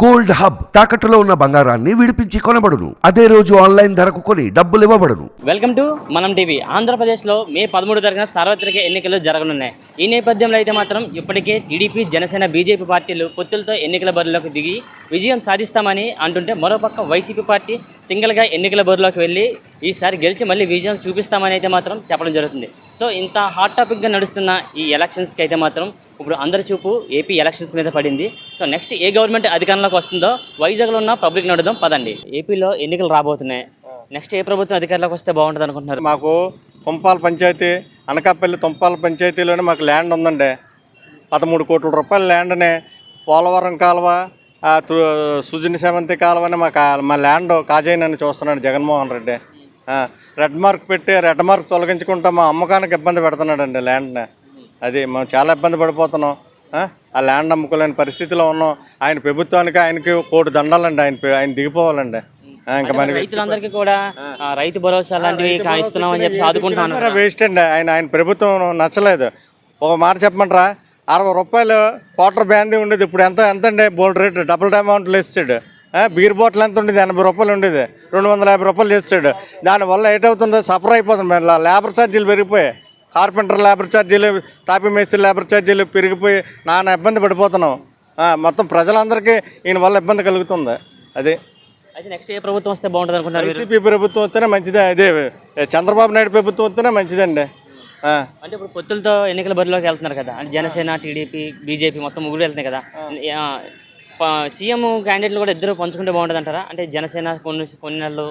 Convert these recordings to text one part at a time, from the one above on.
Gold hub తాకట్టులో ఉన్న బంగారాన్ని విడిపించి కొనబడును. అదే రోజు ఆన్లైన్ ధరకు కొని డబ్బులు ఇవ్వబడును. Welcome to Manam TV. ఆంధ్రప్రదేశ్లో మే పదమూడు తరగన సార్వత్రిక ఎన్నికలు జరగనున్నాయి. ఈ నేపథ్యంలో అయితే మాత్రం ఇప్పటికే టీడీపీ జనసేన బీజేపీ పార్టీలు పొత్తులతో ఎన్నికల బరిలోకి దిగి విజయం సాధిస్తామని అంటుంటే మరోపక్క వైసీపీ పార్టీ సింగిల్గా ఎన్నికల బరిలోకి వెళ్ళి ఈసారి గెలిచి మళ్ళీ విజయం చూపిస్తామని అయితే మాత్రం చెప్పడం జరుగుతుంది. సో ఇంత హాట్ టాపిక్గా నడుస్తున్న ఈ ఎలక్షన్స్కి అయితే మాత్రం ఇప్పుడు అందరి చూపు ఏపీ ఎలక్షన్స్ మీద పడింది. సో నెక్స్ట్ ఏ గవర్నమెంట్ పరిగణలోకి వస్తుందో వైజాగ్లో ఉన్న పబ్లిక్ నడుదాం పదండి. ఏపీలో ఎన్నికలు రాబోతున్నాయి. నెక్స్ట్ ఏ ప్రభుత్వం అధికారంలోకి వస్తే బాగుంటుంది అనుకుంటున్నారు? మాకు తుంపాల పంచాయతీ అనకాపల్లి తుంపాల పంచాయతీలోనే మాకు ల్యాండ్ ఉందండి. పదమూడు కోట్ల రూపాయల ల్యాండ్ని పోలవరం కాలువ తు- సుజని సేవంతి కాలువని మా మా ల్యాండ్ కాజేయనని చూస్తున్నాడు జగన్మోహన్ రెడ్డి. రెడ్ మార్క్ పెట్టి రెడ్ మార్క్ తొలగించుకుంటా మా అమ్మకానికి ఇబ్బంది పెడుతున్నాడండి ల్యాండ్ని. అది మేము చాలా ఇబ్బంది పడిపోతున్నాం. ఆ, ఆ ల్యాండ్ అమ్ముకోలేని పరిస్థితిలో ఉన్నాం. ఆయన ప్రభుత్వానికి ఆయనకి కోటి దండాలండి. ఆయన ఆయన దిగిపోవాలండి. ఇంకా మనకి రైతులందరికీ కూడా రైతు భరోసా లాంటివి ఇస్తున్నాం అని చెప్పి వేస్ట్ అండి. ఆయన ఆయన ప్రభుత్వం నచ్చలేదు. ఒక మాట చెప్పమంటారా? అరవై రూపాయలు క్వార్టర్ బ్యాందీ ఉండేది. ఇప్పుడు ఎంత ఎంత అండి బోల్డ్ రేట్. డబుల్ అమౌంట్లు వేస్తాడు బీర్ బాటిల్ ఎంత ఉండేది? ఎనభై రూపాయలు ఉండేది. రెండు వందల యాభై రూపాయలు చేస్తాడు దానివల్ల ఏటవుతుందో సఫర్ అయిపోతుంది. లేబర్ ఛార్జీలు పెరిగిపోయాయి. కార్పెంటర్ లేబర్ ఛార్జీలు తాపి మేస్త్రి లేబర్ ఛార్జీలు పెరిగిపోయి నాన్న ఇబ్బంది పడిపోతున్నాం. మొత్తం ప్రజలందరికీ ఈయన వల్ల ఇబ్బంది కలుగుతుంది. అది. అయితే నెక్స్ట్ ఏ ప్రభుత్వం వస్తే బాగుంటుంది అనుకుంటున్నారు మీరు? వైసీపీ ప్రభుత్వం వస్తేనే మంచిదే. అదే చంద్రబాబు నాయుడు ప్రభుత్వం వస్తేనే మంచిదండి. అంటే ఇప్పుడు పొత్తులతో ఎన్నికల బరిలోకి వెళ్తున్నారు కదా. అంటే జనసేన టీడీపీ బీజేపీ మొత్తం ముగ్గురు వెళ్తున్నాయి కదా. సీఎం క్యాండిడేట్లు కూడా ఇద్దరు పంచుకుంటే బాగుంటుంది అంటారా అంటే జనసేన కొన్ని కొన్ని నెలలు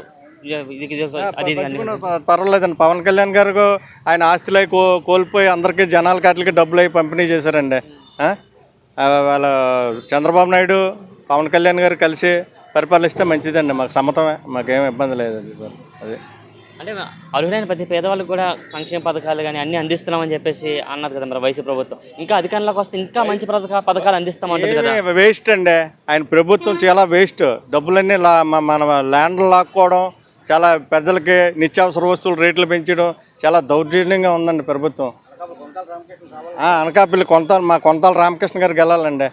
పర్వాలేదండి పవన్ కళ్యాణ్ గారు ఆయన ఆస్తులు అయి కో కోల్పోయి అందరికీ జనాల కాట్లకి డబ్బులు అయి పంపిణీ చేశారండి. వాళ్ళ చంద్రబాబు నాయుడు పవన్ కళ్యాణ్ గారు కలిసి పరిపాలిస్తే మంచిదండి. మాకు సమ్మతమే. మాకేం ఇబ్బంది లేదు అది సార్. అది. అంటే అర్హులైన ప్రతి పేదవాళ్ళకి కూడా సంక్షేమ పథకాలు కానీ అన్ని అందిస్తున్నామని చెప్పేసి అన్నారు కదా మరి వైసీపీ ప్రభుత్వం. ఇంకా అధికారంలోకి వస్తే ఇంకా మంచి పథక పథకాలు అందిస్తామంటుంది కదా. వేస్ట్ అండి. ఆయన ప్రభుత్వం చాలా వేస్ట్ డబ్బులన్నీ మన ల్యాండ్లు లాక్కోవడం చాలా ప్రజలకి నిత్యావసర వస్తువులు రేట్లు పెంచడం చాలా దౌర్జన్యంగా ఉందండి ప్రభుత్వం. ఆ, అనకాపల్లి కొంత మా కొంతాల రామకృష్ణ గారికి వెళ్ళాలండి.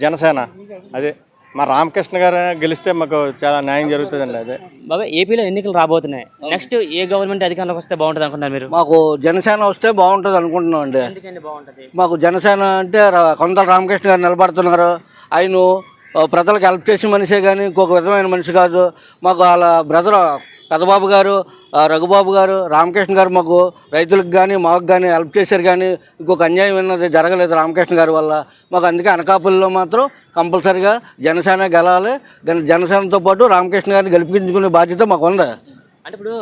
జనసేన. అదే మా రామకృష్ణ గారు గెలిస్తే మాకు చాలా న్యాయం జరుగుతుందండి అదే. బాబాయ్ ఏపీలో ఎన్నికలు రాబోతున్నాయి. నెక్స్ట్ ఏ గవర్నమెంట్ అధికారంలోకి వస్తే బాగుంటుంది అనుకుంటున్నారు మీరు? మాకు జనసేన వస్తే బాగుంటుంది అనుకుంటున్నాం అండి మాకు జనసేన అంటే ర- కొండల రామకృష్ణ గారు నిలబడుతున్నారు. ఆయన ప్రజలకు హెల్ప్ చేసే మనిషే కానీ ఇంకొక విధమైన మనిషి కాదు. మాకు వాళ్ళ బ్రదర్ పెదబాబు గారు రఘుబాబు గారు రామకృష్ణ గారు మాకు రైతులకు కానీ మాకు కానీ హెల్ప్ చేశారు కానీ ఇంకొక అన్యాయం అన్నది జరగలేదు రామకృష్ణ గారి వల్ల. మాకు అందుకే అనకాపల్లిలో మాత్రం కంపల్సరిగా జనసేన గెలాలి. జనసేనతో పాటు రామకృష్ణ గారిని గెలిపించుకునే బాధ్యత మాకు ఉంది అంటే ఇప్పుడు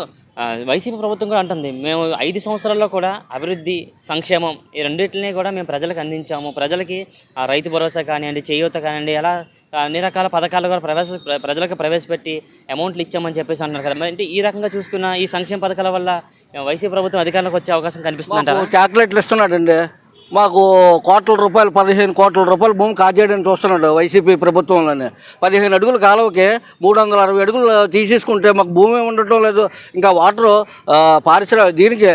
వైసీపీ ప్రభుత్వం కూడా అంటుంది మేము ఐదు సంవత్సరాల్లో కూడా అభివృద్ధి సంక్షేమం ఈ రెండింటిని కూడా మేము ప్రజలకు అందించాము. ప్రజలకి ఆ, రైతు భరోసా కానివ్వండి చేయూత కానివ్వండి అలా అన్ని రకాల పథకాలు కూడా ప్రవేశ ప్ర- ప్రజలకు ప్రవేశపెట్టి అమౌంట్లు ఇచ్చామని చెప్పేసి అంటున్నారు కదా. అంటే ఈ రకంగా చూసుకున్న ఈ సంక్షేమ పథకాల వల్ల వైసీపీ ప్రభుత్వం అధికారంలోకి వచ్చే అవకాశం కనిపిస్తుంది అంటారా ఇస్తున్నాడు చాక్లెట్లు ఇస్తున్నాడండి. మాకు కోట్ల రూపాయలు పదిహేను కోట్ల రూపాయలు భూమి కాజేయడానికి చూస్తున్నాడు వైసీపీ ప్రభుత్వంలోనే. పదిహేను అడుగుల కాలువకి మూడు వందల అరవై అడుగులు తీసేసుకుంటే మాకు భూమి ఉండటం లేదు. ఇంకా వాటరు ఆ, దీనికి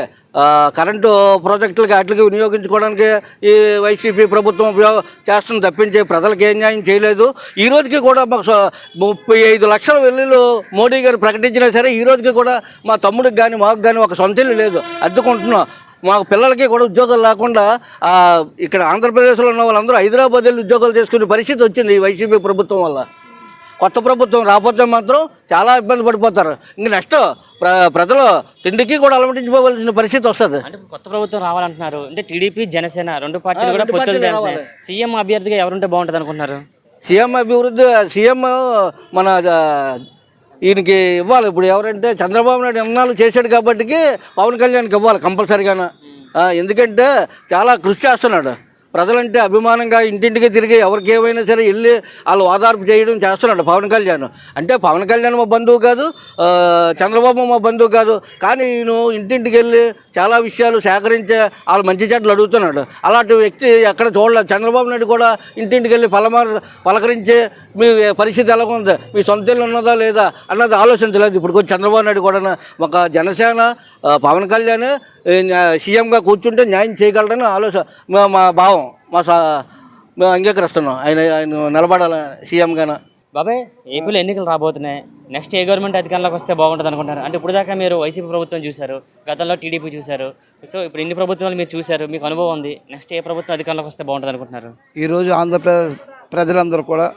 కరెంటు ప్రాజెక్టులకి వాటికి వినియోగించుకోవడానికి ఈ వైసీపీ ప్రభుత్వం ఉపయోగ చేస్తుంది తప్పించి ప్రజలకు ఏం న్యాయం చేయలేదు. ఈ రోజుకి కూడా మాకు ముప్పై ఐదు లక్షల వెల్లులు మోడీ గారు ప్రకటించినా సరే ఈ రోజుకి కూడా మా తమ్ముడికి కానీ మాకు కానీ ఒక సొంత ఇల్లు లేదు. అద్దుకుంటున్నాం. మాకు పిల్లలకి కూడా ఉద్యోగాలు లేకుండా ఇక్కడ ఆంధ్రప్రదేశ్లో ఉన్న వాళ్ళందరూ హైదరాబాద్ వెళ్ళి ఉద్యోగాలు చేసుకునే పరిస్థితి వచ్చింది ఈ వైసీపీ ప్రభుత్వం వల్ల. కొత్త ప్రభుత్వం రాకపోతే మాత్రం చాలా ఇబ్బంది పడిపోతారు. ఇంక నెక్స్ట్ ప్ర ప్రజలు తిండికి కూడా అలమటించిపోవాల్సిన పరిస్థితి వస్తుంది. అంటే కొత్త ప్రభుత్వం రావాలంటున్నారు. అంటే టీడీపీ జనసేన రెండు పార్టీలు కూడా పొత్తులు సీఎం అభ్యర్థిగా ఎవరుంటే బాగుంటుంది అనుకుంటున్నారు సీఎం అభివృద్ధి సీఎం మన ఈయనకి ఇవ్వాలి. ఇప్పుడు ఎవరంటే చంద్రబాబు నాయుడు నిర్ణయాలు చేశాడు కాబట్టికి పవన్ కళ్యాణ్కి ఇవ్వాలి కంపల్సరిగాను. ఎందుకంటే చాలా కృషి చేస్తున్నాడు. ప్రజలంటే అభిమానంగా ఇంటింటికి తిరిగి ఎవరికి ఏమైనా సరే వెళ్ళి వాళ్ళు ఓదార్పు చేయడం చేస్తున్నాడు పవన్ కళ్యాణ్. అంటే పవన్ కళ్యాణ్ మా బంధువు కాదు చంద్రబాబు మా బంధువు కాదు. కానీ ఈయన ఇంటింటికి వెళ్ళి చాలా విషయాలు సేకరించే వాళ్ళు మంచి చెట్లు అడుగుతున్నాడు. అలాంటి వ్యక్తి ఎక్కడ చూడలేదు. చంద్రబాబు నాయుడు కూడా ఇంటింటికి వెళ్ళి పలమారు పలకరించే మీ పరిస్థితి ఎలా ఉంది? మీ సొంత ఇల్లు ఉన్నదా లేదా అన్నది ఆలోచించలేదు. ఇప్పుడు కొంచెం చంద్రబాబు నాయుడు కూడా ఒక జనసేన పవన్ కళ్యాణ్ సీఎంగా కూర్చుంటే న్యాయం చేయగలడని ఆలోచన మా- మా భావం మా సా మేము అంగీకరిస్తున్నాం. ఆయన ఆయన నిలబడాలి సీఎంగాన. బాబాయ్ ఏపీలో ఎన్నికలు రాబోతున్నాయి. నెక్స్ట్ ఏ గవర్నమెంట్ అధికారంలోకి వస్తే బాగుంటుంది అనుకుంటారు అంటే ఇప్పుడు దాకా మీరు వైసీపీ ప్రభుత్వం చూశారు గతంలో టీడీపీ చూశారు. సో ఇప్పుడు ఇన్ని ప్రభుత్వాలు మీరు చూశారు మీకు అనుభవం ఉంది. నెక్స్ట్ ఏ ప్రభుత్వం అధికారంలోకి వస్తే బాగుంటుంది అనుకుంటున్నారు? ఈరోజు ఆంధ్రప్రదేశ్ ప్రజలందరూ కూడా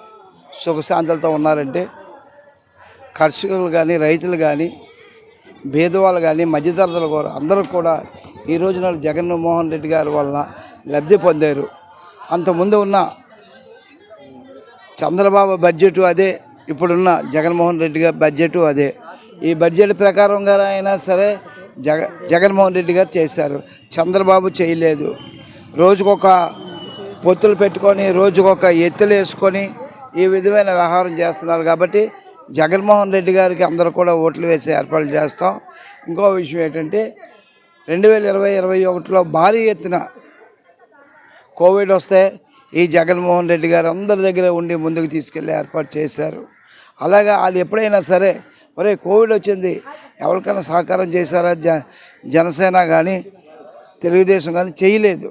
సుఖశాంతులతో ఉన్నారంటే కర్షకులు కానీ రైతులు కానీ భేదవాళ్ళు కానీ మధ్యతరగతులు కూడా అందరూ కూడా ఈ రోజున జగన్మోహన్ రెడ్డి గారి వలన లబ్ధి పొందారు. అంతకుముందు ఉన్న చంద్రబాబు బడ్జెట్ అదే ఇప్పుడున్న జగన్మోహన్ రెడ్డి గారి బడ్జెట్ అదే. ఈ బడ్జెట్ ప్రకారంగా అయినా సరే జగ జగన్మోహన్ రెడ్డి గారు చేశారు. చంద్రబాబు చేయలేదు. రోజుకొక పొత్తులు పెట్టుకొని రోజుకొక ఎత్తులు వేసుకొని ఈ విధమైన వ్యవహారం చేస్తున్నారు. కాబట్టి జగన్మోహన్ రెడ్డి గారికి అందరూ కూడా ఓట్లు వేసే ఏర్పాట్లు చేస్తాం. ఇంకో విషయం ఏంటంటే రెండు వేల ఇరవై ఇరవై ఒకటిలో భారీ ఎత్తున కోవిడ్ వస్తే ఈ జగన్మోహన్ రెడ్డి గారు అందరి దగ్గర ఉండి ముందుకు తీసుకెళ్ళి ఏర్పాటు చేశారు. అలాగా వాళ్ళు ఎప్పుడైనా సరే ఒరే కోవిడ్ వచ్చింది ఎవరికైనా సహకారం చేశారా జ జనసేన కానీ తెలుగుదేశం కానీ చేయలేదు.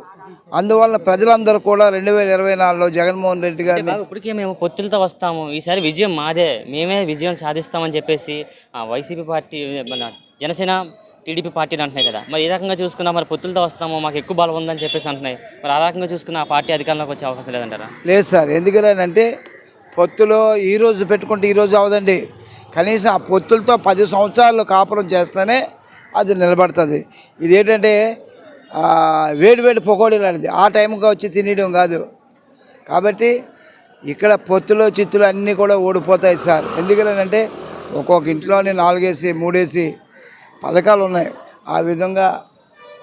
అందువల్ల ప్రజలందరూ కూడా రెండు వేల ఇరవై నాలుగులో జగన్మోహన్ రెడ్డి గారిని బాబు ఇప్పటికే మేము పొత్తులతో వస్తాము. ఈసారి విజయం మాదే. మేమే విజయం సాధిస్తామని చెప్పేసి ఆ, వైసీపీ పార్టీ మన జనసేన టీడీపీ పార్టీలు అంటున్నాయి కదా. మరి ఏ రకంగా చూసుకున్నా మరి పొత్తులతో వస్తాము మాకు ఎక్కువ బలం ఉందని చెప్పేసి అంటున్నాయి. మరి ఆ రకంగా చూసుకున్న ఆ పార్టీ అధికారంలోకి వచ్చే అవకాశం లేదంటారా? లేదు సార్. ఎందుకనంటే పొత్తులో ఈ రోజు పెట్టుకుంటే ఈ రోజు అవదండి. కనీసం ఆ పొత్తులతో పది సంవత్సరాలు కాపురం చేస్తేనే అది నిలబడుతుంది. ఇదేంటంటే వేడి వేడి పకోడీలు అనేది ఆ టైంకి వచ్చి తినేయడం కాదు. కాబట్టి ఇక్కడ పొత్తులో చిత్తులు అన్నీ కూడా ఓడిపోతాయి సార్. ఎందుకంటే ఒక్కొక్క ఇంట్లోనే నాలుగేసి మూడేసి పథకాలు ఉన్నాయి. ఆ విధంగా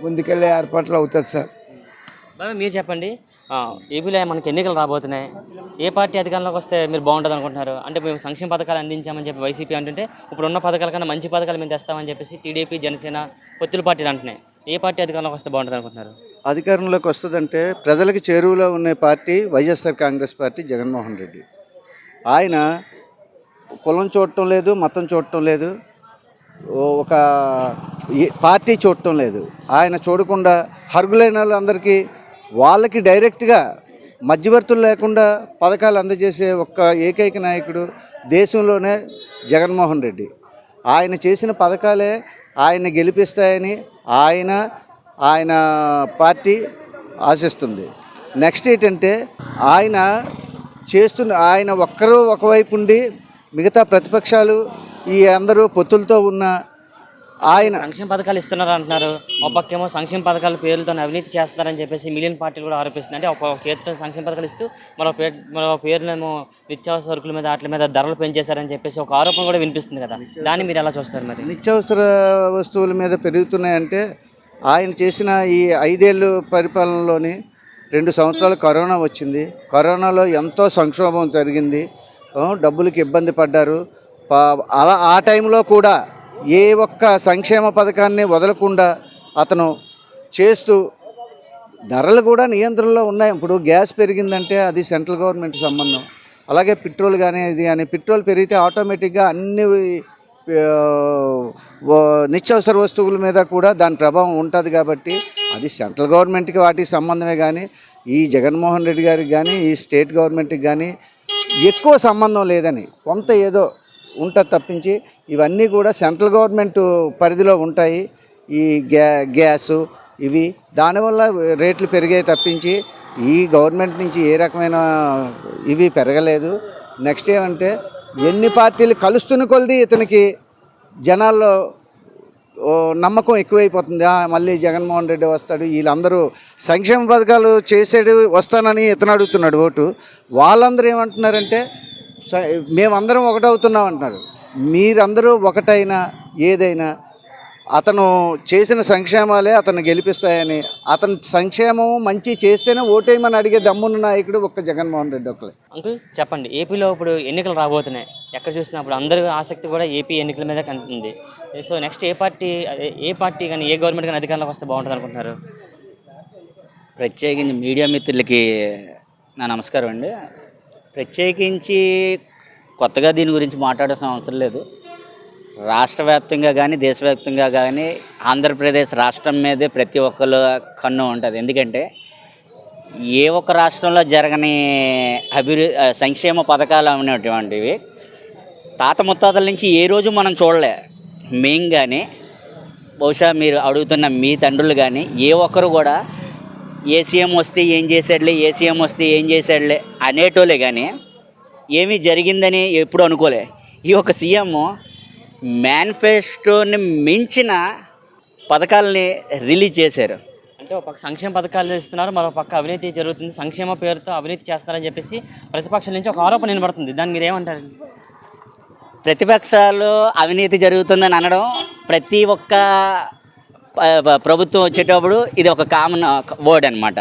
ముందుకెళ్ళే ఏర్పాట్లు అవుతుంది సార్. మీరు చెప్పండి. ఏపీలో మనకి ఎన్నికలు రాబోతున్నాయి. ఏ పార్టీ అధికారంలోకి వస్తే మీరు బాగుంటుంది అనుకుంటున్నారు? అంటే మేము సంక్షేమ పథకాలు అందించామని చెప్పి వైసీపీ అంటుంటే ఇప్పుడు ఉన్న పథకాల కన్నా మంచి పథకాలు మేము తెస్తామని చెప్పేసి టీడీపీ జనసేన పొత్తుల పార్టీలు అంటున్నాయి. ఏ పార్టీ అధికారంలోకి వస్తే బాగుంటుంది అనుకుంటున్నారు? అధికారంలోకి వస్తుందంటే ప్రజలకు చేరువలో ఉన్న party YSR Congress party Jaganmohan Reddy. ఆయన కులం చూడటం లేదు మతం చూడటం లేదు ఒక పార్టీ చూడటం లేదు. ఆయన చూడకుండా హరుగులైన వాళ్ళందరికీ వాళ్ళకి డైరెక్ట్గా మధ్యవర్తులు లేకుండా పథకాలు అందజేసే ఒక్క ఏకైక నాయకుడు దేశంలోనే జగన్మోహన్ రెడ్డి. ఆయన చేసిన పథకాలే ఆయన గెలిపిస్తాయని ఆయన ఆయన పార్టీ ఆశిస్తుంది. నెక్స్ట్ ఏంటంటే ఆయన చేస్తున్న ఆయన ఒక్కరు ఒకవైపు ఉండి మిగతా ప్రతిపక్షాలు ఈ అందరూ పొత్తులతో ఉన్న ఆయన సంక్షేమ పథకాలు ఇస్తున్నారు అంటున్నారు ఒక పక్కేమో సంక్షేమ పథకాల పేర్లతో అవినీతి చేస్తున్నారని చెప్పేసి మిలియన్ పార్టీలు కూడా ఆరోపిస్తుంది అంటే ఒక చేతితో సంక్షేమ పథకాలు ఇస్తూ మరో పే మరో పేర్లేమో నిత్యావసర సరుకుల మీద వాటి మీద ధరలు పెంచేశారని చెప్పేసి ఒక ఆరోపణ కూడా వినిపిస్తుంది కదా. దాన్ని మీరు ఎలా చూస్తారు మరి? నిత్యావసర వస్తువుల మీద పెరుగుతున్నాయంటే ఆయన చేసిన ఈ ఐదేళ్ళు పరిపాలనలోని రెండు సంవత్సరాలు కరోనా వచ్చింది. కరోనాలో ఎంతో సంక్షోభం జరిగింది. డబ్బులకి ఇబ్బంది పడ్డారు. అలా ఆ టైంలో కూడా ఏ ఒక్క సంక్షేమ పథకాన్ని వదలకుండా అతను చేస్తూ ధరలు కూడా నియంత్రణలో ఉన్నాయి. ఇప్పుడు గ్యాస్ పెరిగిందంటే అది సెంట్రల్ గవర్నమెంట్ సంబంధం. అలాగే పెట్రోల్ కానీ ఇది కానీ పెట్రోల్ పెరిగితే ఆటోమేటిక్గా అన్ని నిత్యవసర నిత్యావసర వస్తువుల మీద కూడా దాని ప్రభావం ఉంటుంది కాబట్టి అది సెంట్రల్ గవర్నమెంట్కి వాటికి సంబంధమే కానీ ఈ జగన్మోహన్ రెడ్డి గారికి కానీ ఈ స్టేట్ గవర్నమెంట్కి కానీ ఎక్కువ సంబంధం లేదని కొంత ఏదో ఉంటుంది తప్పించి ఇవన్నీ కూడా సెంట్రల్ గవర్నమెంట్ పరిధిలో ఉంటాయి. ఈ గ్యా గ్యాసు ఇవి. దానివల్ల రేట్లు పెరిగాయి తప్పించి ఈ గవర్నమెంట్ నుంచి ఏ రకమైన ఇవి పెరగలేదు. నెక్స్ట్ ఏమంటే ఎన్ని పార్టీలు కలుస్తున్న కొలది ఇతనికి జనాల్లో ఓ నమ్మకం ఎక్కువైపోతుంది. మళ్ళీ జగన్మోహన్ రెడ్డి వస్తాడు వీళ్ళందరూ సంక్షేమ పథకాలు చేసాడు వస్తానని ఇతను అడుగుతున్నాడు ఓటు. వాళ్ళందరూ ఏమంటున్నారంటే స- మేమందరం ఒకటవుతున్నాం అంటున్నారు. మీరందరూ ఒకటైనా ఏదైనా అతను చేసిన సంక్షేమాలే అతను గెలిపిస్తాయని అతను సంక్షేమం మంచి చేస్తేనే ఓటేయమని అడిగే దమ్మున్న నాయకుడు ఒక్క జగన్మోహన్ రెడ్డి ఒక్కలే అంకుల్ చెప్పండి ఏపీలో ఇప్పుడు ఎన్నికలు రాబోతున్నాయి. ఎక్కడ చూసినా ఇప్పుడు అందరి ఆసక్తి కూడా ఏపీ ఎన్నికల మీద కనిపిస్తుంది సో నెక్స్ట్ ఏ పార్టీ అదే ఏ పార్టీ కానీ ఏ గవర్నమెంట్ కానీ అధికారంలోకి వస్తే బాగుంటుంది అనుకుంటున్నారు? ప్రత్యేకించి మీడియా మిత్రులకి నా నమస్కారం అండి. ప్రత్యేకించి కొత్తగా దీని గురించి మాట్లాడాల్సిన అవసరం లేదు. రాష్ట్ర వ్యాప్తంగా కానీ దేశవ్యాప్తంగా కానీ ఆంధ్రప్రదేశ్ రాష్ట్రం మీదే ప్రతి ఒక్కరు కన్ను ఉంటుంది. ఎందుకంటే ఏ ఒక్క రాష్ట్రంలో జరగని అభివృద్ధి సంక్షేమ పథకాలు అనేటువంటివి తాత ముత్తాతల నుంచి ఏ రోజు మనం చూడలే. మేం కానీ బహుశా మీరు అడుగుతున్న మీ తండ్రులు కానీ ఏ ఒక్కరు కూడా ఏ సీఎం వస్తే ఏం చేసాడులే ఏ సీఎం వస్తే ఏం చేసాడులే అనేటోలే కానీ ఏమీ జరిగిందని ఎప్పుడు అనుకోలే. ఈ ఒక సీఎం మేనిఫెస్టోని మించిన పథకాలని రిలీజ్ చేశారు. అంటే ఒక పక్క సంక్షేమ పథకాలు ఇస్తున్నారు మరో పక్క అవినీతి జరుగుతుంది. సంక్షేమ పేరుతో అవినీతి చేస్తారని చెప్పేసి ప్రతిపక్షం నుంచి ఒక ఆరోపణ వినబడుతుంది. దాన్ని మీరు ఏమంటారు? ప్రతిపక్షాలు అవినీతి జరుగుతుందని అనడం ప్రతి ఒక్క ప్రభుత్వం వచ్చేటప్పుడు ఇది ఒక కామన్ వర్డ్ అనమాట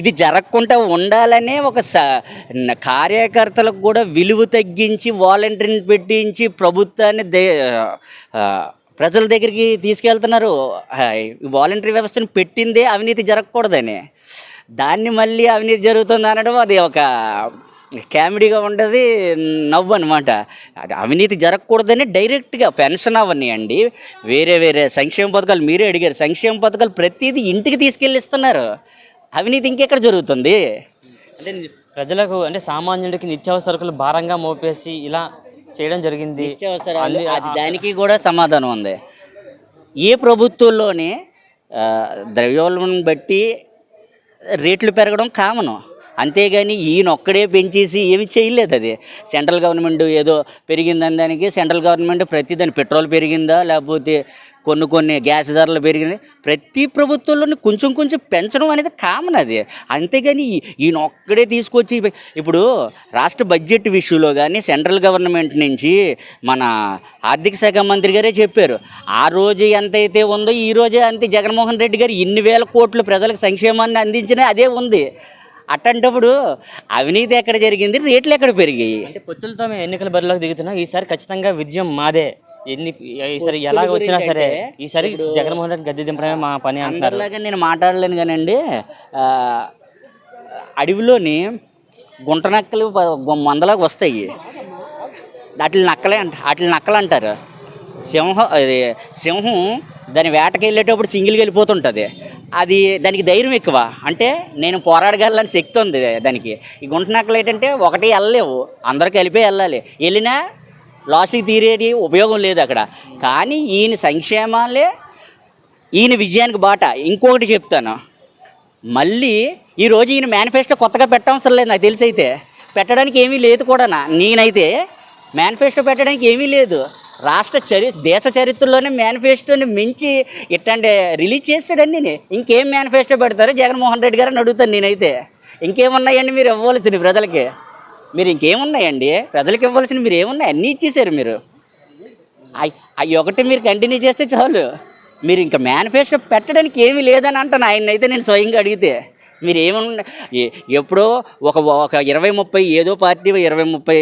ఇది జరగకుండా ఉండాలనే ఒక స కార్యకర్తలకు కూడా విలువ తగ్గించి వాలంటీర్ని పెట్టించి ప్రభుత్వాన్ని దే ప్రజల దగ్గరికి తీసుకెళ్తున్నారు. వాలంటరీ వ్యవస్థను పెట్టిందే అవినీతి జరగకూడదని. దాన్ని మళ్ళీ అవినీతి జరుగుతుంది అనడం అది ఒక కామెడీగా ఉండేది నవ్వు అనమాట అవినీతి జరగకూడదని డైరెక్ట్గా పెన్షన్ అవన్నీ అండి వేరే వేరే సంక్షేమ పథకాలు మీరే అడిగారు. సంక్షేమ పథకాలు ప్రతిదీ ఇంటికి తీసుకెళ్ళిస్తున్నారు. అవినీతి ఇంకెక్కడ జరుగుతుంది? అంటే ప్రజలకు అంటే సామాన్యుడికి నిత్యావసరకులు భారంగా మోపేసి ఇలా చేయడం జరిగింది. నిత్యావసరాలు అది దానికి కూడా సమాధానం ఉంది. ఏ ప్రభుత్వంలోని ద్రవ్యోల్బణం బట్టి రేట్లు పెరగడం కామను. అంతేగాని ఈయన ఒక్కడే పెంచేసి ఏమి చేయలేదు అది. సెంట్రల్ గవర్నమెంట్ ఏదో పెరిగిందని దానికి సెంట్రల్ గవర్నమెంట్ ప్రతి దాని పెట్రోల్ పెరిగిందా లేకపోతే కొన్ని కొన్ని గ్యాస్ ధరలు పెరిగినాయి ప్రతి ప్రభుత్వంలోని కొంచెం కొంచెం పెంచడం అనేది కామన్ అది. అంతేగాని ఈయన ఒక్కడే తీసుకొచ్చి ఇప్పుడు రాష్ట్ర బడ్జెట్ విషయంలో కానీ సెంట్రల్ గవర్నమెంట్ నుంచి మన ఆర్థిక శాఖ మంత్రి గారే చెప్పారు. ఆ రోజు ఎంతైతే ఉందో ఈ రోజే అంతే. జగన్మోహన్ రెడ్డి గారు ఇన్ని వేల కోట్లు ప్రజలకు సంక్షేమాన్ని అందించినా అదే ఉంది. అట్టంటప్పుడు అవినీతి ఎక్కడ జరిగింది? రేట్లు ఎక్కడ పెరిగాయి? అంటే పొత్తులతో మేము ఎన్నికల బరిలోకి దిగుతున్నాం. ఈసారి ఖచ్చితంగా విజయం మాదే. ఎన్ని ఈసారి ఎలా పొత్తుల వచ్చినా సరే ఈసారి జగన్మోహన్ రెడ్డి గద్దె దింపడమే మా పని అంటారు. నేను మాట్లాడలేను కానండి అడవిలోని గుంట నక్కలు వందలాగా వస్తాయి. వాటిని నక్కలే అంట వాటిని నక్కలు అంటారు. సింహం అది సింహం దాని వేటకి వెళ్ళేటప్పుడు సింగిల్గా వెళ్ళిపోతుంటుంది. అది దానికి ధైర్యం ఎక్కువ. అంటే నేను పోరాడగలని శక్తి ఉంది దానికి. ఈ గుంట నక్కలు ఏంటంటే ఒకటి వెళ్ళలేవు. అందరూ కలిపి వెళ్ళాలి. వెళ్ళినా లాస్ట్కి తీరేది ఉపయోగం లేదు అక్కడ. కానీ ఈయన సంక్షేమాలే ఈయన విజయానికి బాట. ఇంకొకటి చెప్తాను. మళ్ళీ ఈరోజు ఈయన మేనిఫెస్టో కొత్తగా పెట్టవసరం లేదు నాకు తెలిసి అయితే. పెట్టడానికి ఏమీ లేదు కూడా నేనైతే మేనిఫెస్టో పెట్టడానికి ఏమీ లేదు. రాష్ట్ర చరి దేశ చరిత్రలోనే మేనిఫెస్టోని మించి ఇట్లాంటి రిలీజ్ చేస్తాడండి నేను. ఇంకేం మేనిఫెస్టో పెడతారో? జగన్మోహన్ రెడ్డి గారు అడుగుతాను నేనైతే. ఇంకేమున్నాయండి మీరు ఇవ్వవలసింది ప్రజలకి? మీరు ఇంకేమున్నాయండి? ప్రజలకు ఇవ్వాల్సిన మీరు ఏమున్నాయి? అన్నీ ఇచ్చేసారు మీరు. అవి ఒకటి మీరు కంటిన్యూ చేస్తే చాలు. మీరు ఇంకా మేనిఫెస్టో పెట్టడానికి ఏమీ లేదని అంటాను. ఆయన అయితే నేను స్వయంగా అడిగితే. మీరు ఏమన్నా ఎప్పుడో ఒక ఒక ఇరవై ముప్పై ఏదో పార్టీ ఇరవై ముప్పై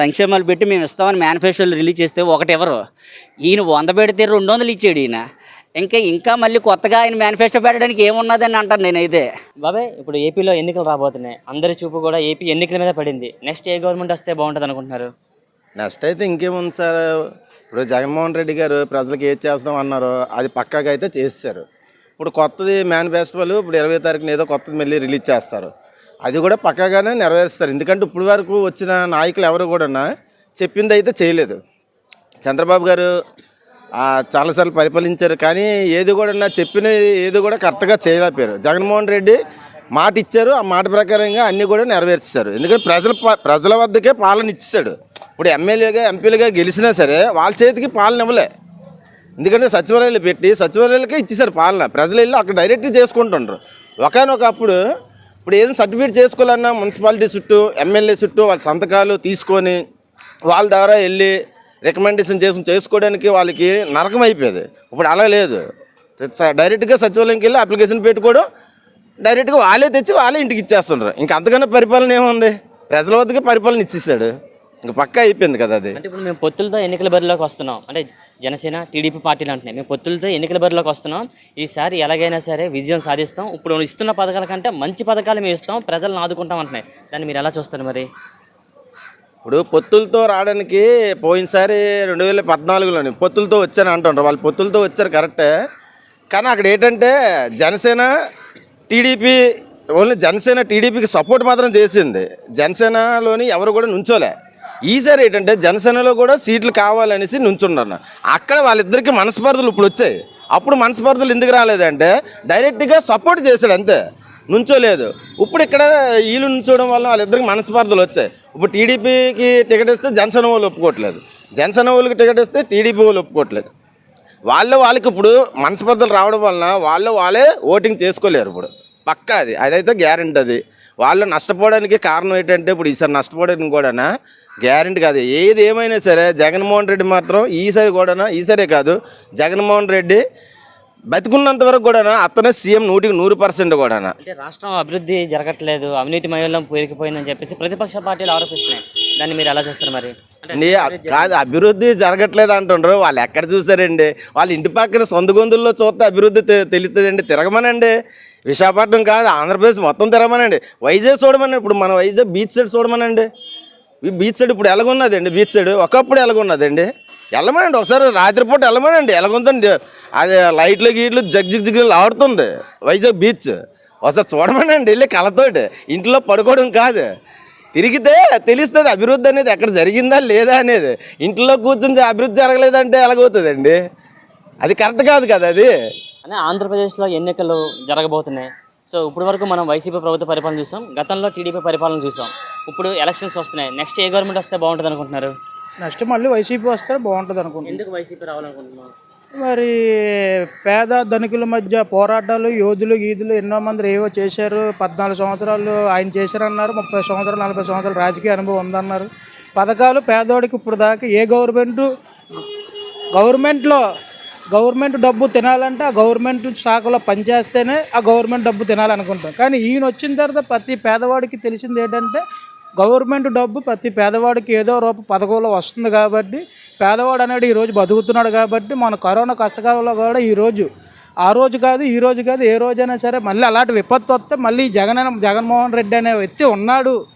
సంక్షేమాలు పెట్టి మేము ఇస్తామని మేనిఫెస్టోలు రిలీజ్ చేస్తే ఒకటి ఎవరు ఈయన వంద పెడితే రెండు వందలు ఇచ్చాడు ఈయన. ఇంకా ఇంకా మళ్ళీ కొత్తగా ఆయన మేనిఫెస్టో పెట్టడానికి ఏమున్నదని అంటాను నేనైతే. బాబాయ్ ఇప్పుడు ఏపీలో ఎన్నికలు రాబోతున్నాయి. అందరి చూపు కూడా ఏపీ ఎన్నికల మీద పడింది. నెక్స్ట్ ఏ గవర్నమెంట్ వస్తే బాగుంటుంది అనుకుంటున్నారు? నెక్స్ట్ అయితే ఇంకేముంది సార్ ఇప్పుడు జగన్మోహన్ రెడ్డి గారు ప్రజలకు ఏది చేస్తాం అన్నారో అది పక్కాగా అయితే చేస్తారు ఇప్పుడు కొత్తది మేనిఫెస్టోలు ఇప్పుడు ఇరవై తారీఖున ఏదో కొత్తది మళ్ళీ రిలీజ్ చేస్తారు. అది కూడా పక్కాగానే నెరవేరుస్తారు. ఎందుకంటే ఇప్పుడు వరకు వచ్చిన నాయకులు ఎవరు కూడా చెప్పింది అయితే చేయలేదు. చంద్రబాబు గారు చాలాసార్లు పరిపాలించారు కానీ ఏది కూడా చెప్పిన ఏది కూడా కరెక్ట్గా చేయలేకపోయారు. జగన్మోహన్ రెడ్డి మాట ఇచ్చారు ఆ మాట ప్రకారంగా అన్నీ కూడా నెరవేర్చారు ఎందుకంటే ప్రజల ప- ప్రజల వద్దకే పాలన ఇచ్చాడు ఇప్పుడు ఎమ్మెల్యేగా ఎంపీలుగా గెలిచినా సరే వాళ్ళ చేతికి పాలన ఇవ్వలే. ఎందుకంటే సచివాలయాలు పెట్టి సచివాలయాలకే ఇచ్చేసారు పాలన. ప్రజలు వెళ్ళి అక్కడ డైరెక్ట్గా చేసుకుంటుండ్రు. ఒకనొకప్పుడు ఇప్పుడు ఏదైనా సర్టిఫికేట్ చేసుకోవాలన్నా మున్సిపాలిటీ చుట్టూ ఎమ్మెల్యే చుట్టూ వాళ్ళ సంతకాలు తీసుకొని వాళ్ళ ద్వారా వెళ్ళి రికమెండేషన్ చేసి చేసుకోవడానికి వాళ్ళకి నరకం అయిపోయేది. ఇప్పుడు అలా లేదు. డైరెక్ట్గా సచివాలయంకి వెళ్ళి అప్లికేషన్ పెట్టుకోవడం డైరెక్ట్గా వాళ్ళే తెచ్చి వాళ్ళే ఇంటికి ఇచ్చేస్తున్నారు ఇంకా అంతకన్నా పరిపాలన ఏముంది? ప్రజల వద్దకే పరిపాలన ఇచ్చేసాడు. ఇంకా పక్కా అయిపోయింది కదా అది. అంటే ఇప్పుడు మేము పొత్తులతో ఎన్నికల బరిలోకి వస్తున్నాం. అంటే జనసేన టీడీపీ పార్టీలు అంటున్నాయి. మేము పొత్తులతో ఎన్నికల బరిలోకి వస్తున్నాం. ఈసారి ఎలాగైనా సరే విజయం సాధిస్తాం. ఇప్పుడు ఇస్తున్న పథకాల కంటే మంచి పథకాలు మేము ఇస్తాం. ప్రజలను ఆదుకుంటాం అంటున్నాయి. దాన్ని మీరు ఎలా చూస్తారు మరి? ఇప్పుడు పొత్తులతో రావడానికి పోయినసారి రెండు వేల పద్నాలుగులోని పొత్తులతో వచ్చాను అంటుండ్రు. వాళ్ళు పొత్తులతో వచ్చారు కరెక్టే. కానీ అక్కడ ఏంటంటే జనసేన టీడీపీ ఓన్లీ జనసేన టీడీపీకి సపోర్ట్ మాత్రం చేసింది. జనసేనలోని ఎవరు కూడా నుంచోలే. ఈసారి ఏంటంటే జనసేనలో కూడా సీట్లు కావాలనేసి నుంచున్నారు. అక్కడ వాళ్ళిద్దరికి మనస్పర్ధలు ఇప్పుడు వచ్చాయి. అప్పుడు మనస్పర్ధలు ఎందుకు రాలేదంటే డైరెక్ట్గా సపోర్ట్ చేశాడు అంతే. నుంచోలేదు. ఇప్పుడు ఇక్కడ వీళ్ళు నుంచోవడం వల్ల వాళ్ళిద్దరికి మనస్పర్ధలు వచ్చాయి. ఇప్పుడు టీడీపీకి టికెట్ ఇస్తే జనసేన వాళ్ళు ఒప్పుకోవట్లేదు. జనసేన వాళ్ళకి టికెట్ ఇస్తే టీడీపీ వాళ్ళు ఒప్పుకోవట్లేదు. వాళ్ళు వాళ్ళకి ఇప్పుడు మనస్పర్ధలు రావడం వలన వాళ్ళు వాళ్ళే ఓటింగ్ చేసుకోలేరు ఇప్పుడు. పక్కా అది. అదైతే గ్యారెంటీ అది. వాళ్ళు నష్టపోవడానికి కారణం ఏంటంటే ఇప్పుడు ఈసారి నష్టపోవడానికి కూడా గ్యారెంటీ కాదు. ఏది ఏమైనా సరే జగన్మోహన్ రెడ్డి మాత్రం ఈసారి కూడా ఈసారే కాదు. జగన్మోహన్ రెడ్డి బతికున్నంత వరకు కూడా అతనే సీఎం నూటికి నూరు పర్సెంట్ కూడా అంటే రాష్ట్రం అభివృద్ధి జరగట్లేదు అవినీతి మయంలో పేరుకుపోయిందని చెప్పేసి ప్రతిపక్ష పార్టీలు ఆరోపిస్తున్నాయి. దాన్ని మీరు ఎలా చూస్తారు మరి? కాదు అభివృద్ధి జరగట్లేదు అంటుండ్రు వాళ్ళు ఎక్కడ చూసారండి వాళ్ళ ఇంటి పక్కన సొంత గొంతుల్లో చూస్తే అభివృద్ధి తెలుస్తుందండి తిరగమనండి. విశాఖపట్నం కాదు ఆంధ్రప్రదేశ్ మొత్తం తిరగమనండి. వైజాగ్ చూడమనండి ఇప్పుడు మన వైజాగ్ బీచ్ సైడ్ చూడమనండి. ఈ బీచ్ సైడ్ ఇప్పుడు ఎలాగున్నదండి బీచ్ సైడ్? ఒకప్పుడు ఎలాగున్నదండి? వెళ్ళమనండి ఒకసారి రాత్రిపూట వెళ్ళమనండి ఎలాగుందండి? అది లైట్లు గీట్లు జగ్ జిగ్ జిగ్ ఆడుతుంది. వైజాగ్ బీచ్. ఒకసారి చూడమనండి వెళ్ళి కళ్ళతోటి. ఇంట్లో పడుకోవడం కాదు. తిరిగితే తెలుస్తుంది అభివృద్ధి అనేది ఎక్కడ జరిగిందా లేదా అనేది. ఇంట్లో కూర్చుని అభివృద్ధి జరగలేదంటే ఎలాగవుతుందండి? అది కరెక్ట్ కాదు కదా అది. అనే ఆంధ్రప్రదేశ్లో ఎన్నికలు జరగబోతున్నాయి. సో ఇప్పుడు వరకు మనం వైసీపీ ప్రభుత్వ పరిపాలన చూసాం. గతంలో టీడీపీ పరిపాలన చూసాం. ఇప్పుడు ఎలక్షన్స్ వస్తున్నాయి. నెక్స్ట్ ఏ గవర్నమెంట్ వస్తే బాగుంటుంది అనుకుంటున్నారు నెక్స్ట్ మళ్ళీ వైసీపీ వస్తే బాగుంటుంది అనుకుంటున్నాను ఎందుకు వైసీపీ రావాలనుకుంటున్నాం మరి పేద ధనికుల మధ్య పోరాటాలు యోధులు గీదులు ఎన్నో మంది ఏవో చేశారు. పద్నాలుగు సంవత్సరాలు ఆయన చేశారన్నారు. ముప్పై సంవత్సరాలు నలభై సంవత్సరాలు రాజకీయ అనుభవం ఉందన్నారు. పథకాలు పేదోడికి ఇప్పుడు దాకా ఏ గవర్నమెంట్ గవర్నమెంట్లో గవర్నమెంట్ డబ్బు తినాలంటే ఆ గవర్నమెంట్ శాఖలో పనిచేస్తేనే ఆ గవర్నమెంట్ డబ్బు తినాలనుకుంటాం. కానీ ఈయన వచ్చిన తర్వాత ప్రతి పేదవాడికి తెలిసింది ఏంటంటే గవర్నమెంట్ డబ్బు ప్రతి పేదవాడికి ఏదో రూప పథకంలో వస్తుంది కాబట్టి పేదవాడు అనేది ఈరోజు బతుకుతున్నాడు కాబట్టి మన కరోనా కష్టకాలంలో కూడా ఈరోజు ఆ రోజు కాదు ఈ రోజు కాదు ఏ రోజైనా సరే మళ్ళీ అలాంటి విపత్తు వస్తే మళ్ళీ జగన్ అనే- జగన్మోహన్ రెడ్డి అనే వ్యక్తి ఉన్నాడు.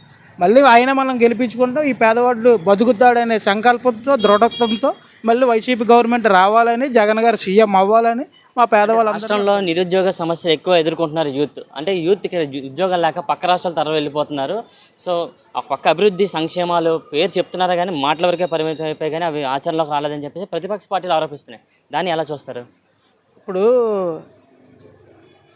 మళ్ళీ ఆయన మనం గెలిపించుకుంటాం. ఈ పేదవాడు బతుకుతాడనే సంకల్పంతో దృఢత్వంతో మళ్ళీ వైసీపీ గవర్నమెంట్ రావాలని జగన్ గారు సీఎం అవ్వాలని మా పేదవాళ్ళందరూ రాష్ట్రంలో నిరుద్యోగ సమస్య ఎక్కువ ఎదుర్కొంటున్నారు యూత్. అంటే యూత్ ఉద్యోగాలు లేక పక్క రాష్ట్రాలు తరలి వెళ్ళిపోతున్నారు. సో ఆ పక్క అభివృద్ధి సంక్షేమాలు పేరు చెప్తున్నారు కానీ మాటల వరకే పరిమితం అయిపోయి కానీ అవి ఆచరణలోకి రాలేదని చెప్పేసి ప్రతిపక్ష పార్టీలు ఆరోపిస్తున్నాయి. దాన్ని ఎలా చూస్తారు? ఇప్పుడు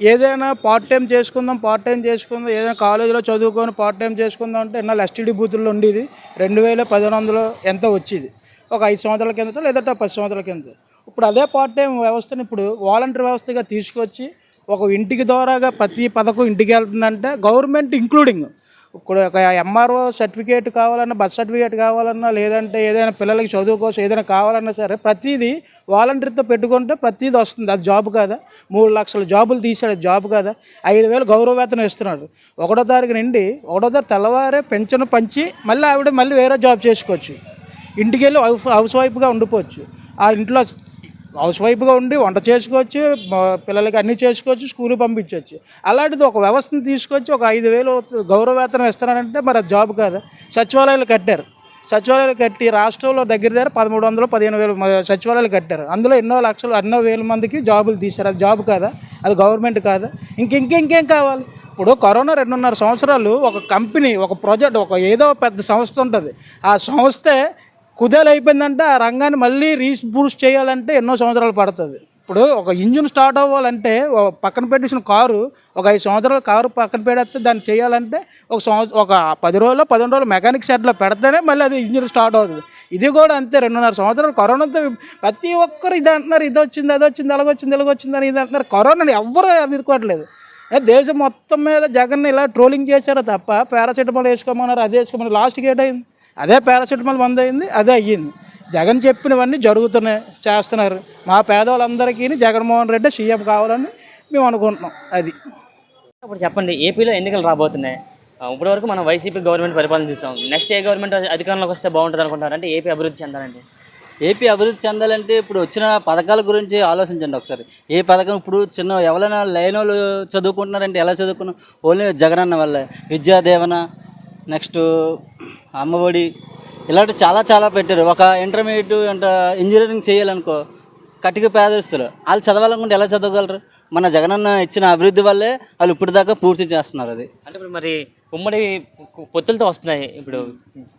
ఏదైనా పార్ట్ టైం చేసుకుందాం పార్ట్ టైం చేసుకుందాం ఏదైనా కాలేజీలో చదువుకొని పార్ట్ టైం చేసుకుందాం అంటే ఎన్నాళ్ళు ఎస్టీడీ బూతుల్లో ఉండేది? రెండు వేల పదిహేను వందలు ఎంతో వచ్చేది. ఒక ఐదు సంవత్సరాల కిందట లేదంటే పది సంవత్సరాల కింద ఇప్పుడు అదే పార్ట్ టైం వ్యవస్థను ఇప్పుడు వాలంటీర్ వ్యవస్థగా తీసుకొచ్చి ఒక ఇంటికి ద్వారాగా ప్రతి పథకం ఇంటికి వెళ్తుందంటే గవర్నమెంట్ ఇంక్లూడింగ్ ఇప్పుడు ఒక ఎంఆర్ఓ సర్టిఫికేట్ కావాలన్నా బర్త్ సర్టిఫికేట్ కావాలన్నా లేదంటే ఏదైనా పిల్లలకి చదువు కోసం ఏదైనా కావాలన్నా సరే ప్రతిదీ వాలంటీర్తో పెట్టుకుంటే ప్రతిదీ వస్తుంది. అది జాబ్ కాదా? మూడు లక్షల జాబులు తీసాడు జాబ్ కాదా? ఐదు వేలు గౌరవ వేతనం ఇస్తున్నాడు. ఒకటో తారీఖు నుండి ఒకటో తారీఖు తెల్లవారే పెన్షన్ పంచి మళ్ళీ ఆవిడ మళ్ళీ వేరే జాబ్ చేసుకోవచ్చు. ఇంటికి వెళ్ళి హౌస్ హౌస్ వైఫ్గా ఉండిపోవచ్చు. ఆ ఇంట్లో హౌస్ వైఫ్గా ఉండి వంట చేసుకోవచ్చు పిల్లలకి అన్నీ చేసుకోవచ్చు స్కూల్కి పంపించవచ్చు. అలాంటిది ఒక వ్యవస్థను తీసుకొచ్చి ఒక ఐదు వేలు గౌరవవేతనం ఇస్తున్నారంటే మరి అది జాబ్ కాదు. సచివాలయాలు కట్టారు. సచివాలయాలు కట్టి రాష్ట్రంలో దగ్గర దగ్గర పదమూడు వందలు పదిహేను వేలు సచివాలయాలు కట్టారు. అందులో ఎన్నో లక్షలు ఎన్నో వేల మందికి జాబులు తీశారు. అది జాబ్ కాదా? అది గవర్నమెంట్ కాదా? ఇంక ఇంకేం కావాలి? ఇప్పుడు కరోనా రెండున్నర సంవత్సరాలు ఒక కంపెనీ ఒక ప్రాజెక్ట్ ఒక ఏదో పెద్ద సంస్థ ఉంటుంది. ఆ సంస్థే కుదేలు అయిపోయిందంటే ఆ రంగాన్ని మళ్ళీ రీబూస్ట్ చేయాలంటే ఎన్నో సంవత్సరాలు పడుతుంది. ఇప్పుడు ఒక ఇంజిన్ స్టార్ట్ అవ్వాలంటే పక్కన పెట్టేసిన కారు ఒక ఐదు సంవత్సరాల కారు పక్కన పెడితే దాన్ని చేయాలంటే ఒక సంవత్సరం ఒక పది రోజులు పదిహేను రోజులు మెకానిక్ షెడ్లో పెడితేనే మళ్ళీ అది ఇంజిన్ స్టార్ట్ అవుతుంది. ఇది కూడా అంతే రెండున్నర సంవత్సరాలు కరోనాతో ప్రతి ఒక్కరు ఇది అంటున్నారు ఇది వచ్చింది అది వచ్చింది అలాగొచ్చింది ఇలాగొచ్చింది అని ఇది అంటున్నారు. కరోనాని ఎవ్వరూ ఎదుర్కోవట్లేదు. దేశం మొత్తం మీద జగన్ ఇలా ట్రోలింగ్ చేశారు తప్ప పారాసిటమాల్ వేసుకోమన్నారు అదే వేసుకోమన్నారు. లాస్ట్కి ఏటైంది అదే పారాసిటమాల్ మందు అయింది అదే అయ్యింది. జగన్ చెప్పినవన్నీ జరుగుతున్నాయి చేస్తున్నారు. మా పేదవాళ్ళందరికీ జగన్మోహన్ రెడ్డి సీఎం కావాలని మేము అనుకుంటున్నాం అది. ఇప్పుడు చెప్పండి ఏపీలో ఎన్నికలు రాబోతున్నాయి. ఇప్పటి వరకు మనం వైసీపీ గవర్నమెంట్ పరిపాలన చూసాం. నెక్స్ట్ ఏ గవర్నమెంట్ అధికారంలోకి వస్తే బాగుంటుంది అనుకుంటారు అంటే ఏపీ అభివృద్ధి చెందాలండి ఏపీ అభివృద్ధి చెందాలంటే ఇప్పుడు వచ్చిన పథకాల గురించి ఆలోచించండి ఒకసారి. ఏ పథకం ఇప్పుడు చిన్న ఎవరైనా లైన్ వాళ్ళు చదువుకుంటున్నారంటే ఎలా చదువుకున్నాం? ఓన్లీ జగనన్న వల్లే. విద్యా దేవన నెక్స్ట్ అమ్మఒడి ఇలాంటి చాలా చాలా పెట్టారు. ఒక ఇంటర్మీడియట్ అంటే ఇంజనీరింగ్ చేయాలనుకో కటిక పేదస్తులు వాళ్ళు చదవాలనుకుంటే ఎలా చదవగలరు? మన జగనన్న ఇచ్చిన అభివృద్ధి వల్లే వాళ్ళు ఇప్పటిదాకా పూర్తి చేస్తున్నారు అది. అంటే ఇప్పుడు మరి ఉమ్మడి పొత్తులతో వస్తున్నాయి. ఇప్పుడు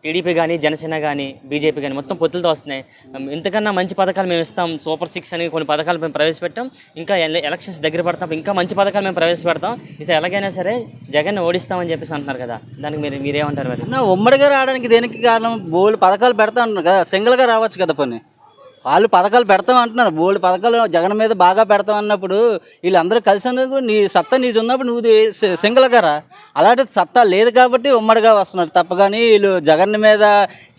టీడీపీ కానీ జనసేన కానీ బీజేపీ కానీ మొత్తం పొత్తులతో వస్తున్నాయి. ఇంతకన్నా మంచి పథకాలు మేము ఇస్తాం. సూపర్ సిక్స్ అని కొన్ని పథకాలు మేము ప్రవేశపెట్టాం. ఇంకా ఎల- ఎలక్షన్స్ దగ్గర పడతాం. ఇంకా మంచి పథకాలు మేము ప్రవేశపెడతాం. ఈసారి ఎలాగైనా సరే జగన్ ఓడిస్తామని చెప్పేసి అంటున్నారు కదా. దానికి మీరు మీరేమంటారు మరి? ఉమ్మడిగా రావడానికి దేనికి కారణం? బోల్డ్ పథకాలు పెడతా అంటున్నారు కదా. సింగిల్గా రావచ్చు కదా పని. వాళ్ళు పథకాలు పెడతాం అంటున్నారు. బోల్డ్ పథకాలు జగన్ మీద బాగా పెడతాం అన్నప్పుడు వీళ్ళందరూ కలిసినందుకు నీ సత్తా నీది ఉన్నప్పుడు నువ్వు సి- సింగిల్గా రా అలాంటి సత్తా లేదు కాబట్టి ఉమ్మడిగా వస్తున్నారు. తప్ప కానీ వీళ్ళు జగన్ మీద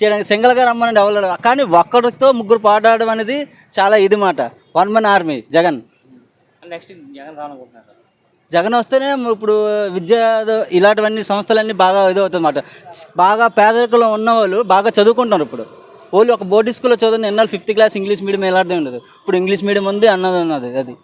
చేయడానికి సింగిల్గా రమ్మని ఎవరు కానీ ఒక్కడితో ముగ్గురు పాడాడడం అనేది చాలా ఇది మాట. One man army Jagan. Next Jagan రావాలనుకుంటున్నారు. Jagan వస్తేనే ఇప్పుడు విద్య ఇలాంటివన్నీ సంస్థలన్నీ బాగా ఇదవుతుంది అన్నమాట బాగా పేదరికంలో ఉన్నవాళ్ళు బాగా చదువుకుంటున్నారు ఇప్పుడు. ఓన్లీ ఒక బోర్డు స్కూల్లో చదువుతుంది ఎన్నాళ్ళు ఫిఫ్త్ క్లాస్ ఇంగ్లీష్ మీడియం ఎలాంటిది ఉండదు. ఇప్పుడు ఇంగ్లీష్ మీడియం ఉంది అన్నది ఉన్నది అది.